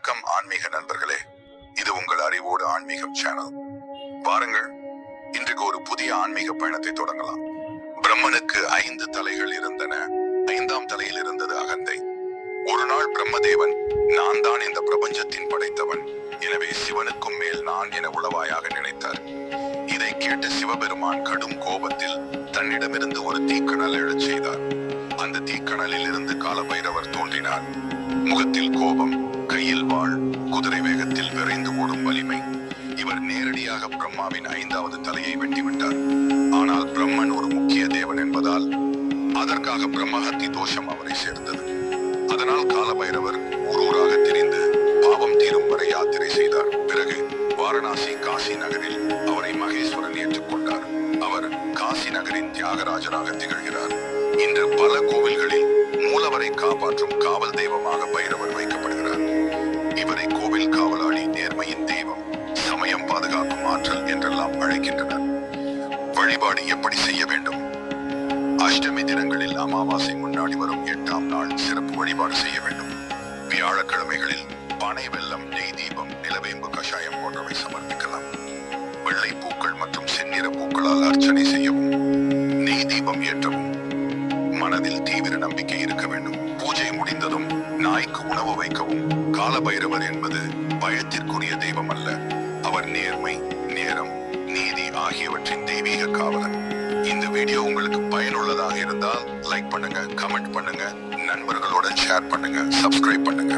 வணக்கம் ஆன்மீக நண்பர்களே. இது உங்கள் அறிவோடு ஆன்மீகம் சேனல். பாருங்கள் இன்றைக்கு ஒரு புதிய ஆன்மீக பயணத்தை தொடங்கலாம். பிரம்மனுக்கு ஐந்து தலைகள் இருந்தன. ஐந்தாம் தலையில் இருந்தது அகந்தை. ஒரு நாள் பிரம்மதேவன் நான் தான் இந்த பிரபஞ்சத்தின் படைத்தவன். எனவே சிவனுக்கும் மேல் நான் என உளவாயாக நினைத்தார். இதை கேட்ட சிவபெருமான் கடும் கோபத்தில் தன்னிடமிருந்து ஒரு தீக்கணல் எழச் செய்தார். அந்த தீக்கணலில் இருந்து காலபைரவர் தோன்றினார். முகத்தில் கோபம் குதிரையில் வாழ். குதிரை வேகத்தில் விரைந்து ஓடும் வலிமை. இவர் நேரடியாக பிரம்மாவின் ஐந்தாவது தலையை வெட்டிவிட்டார். ஆனால் பிரம்மன் ஒரு முக்கிய தேவன் என்பதால் அதற்காக பிரம்மஹத்தி தோஷம் அவரை சேர்ந்தது. அதனால் காலபைரவர் ஊரூராக திரிந்து பாவம் தீரும் வரை யாத்திரை செய்தார். பிறகு வாரணாசி காசி நகரில் அவரை மகேஸ்வரன் ஏற்றுக்கொண்டார். அவர் காசி நகரின் தியாகராஜராக திகழ்கிறார். இன்று பல கோவில்களில் மூலவரை காப்பாற்றும் காவல் ஆற்றல் என்றெல்லாம் அழைக்கின்றனர் வழிபாடு எப்படி செய்ய வேண்டும்? அஷ்டமி தினங்களில் அமாவாசை முன்னாடி வரும் எட்டாம் நாள் சிறப்பு வழிபாடு செய்ய வேண்டும். வியாழக்கிழமைகளில் பனை வெள்ளம் நெய் தீபம் நிலவேம்பு கஷாயம் போன்றவை சமர்ப்பிக்கலாம். வெள்ளை பூக்கள் மற்றும் செந்நிற பூக்களால் அர்ச்சனை செய்யவும் நெய் தீபம் ஏற்றவும். மனதில் தீவிர நம்பிக்கை இருக்க வேண்டும். பூஜை முடிந்ததும் நாய்க்கு உணவு வைக்கவும். காலபைரவர் என்பது பயத்திற்குரிய தெய்வம் அல்ல. அவர் நேர்மை நேரம் நீதி ஆகியவற்றின் தெய்வீக காவலன். இந்த வீடியோ உங்களுக்கு பயனுள்ளதாக இருந்தால் லைக் பண்ணுங்க கமெண்ட் பண்ணுங்க நண்பர்களுடன் ஷேர் பண்ணுங்க சப்ஸ்கிரைப் பண்ணுங்க.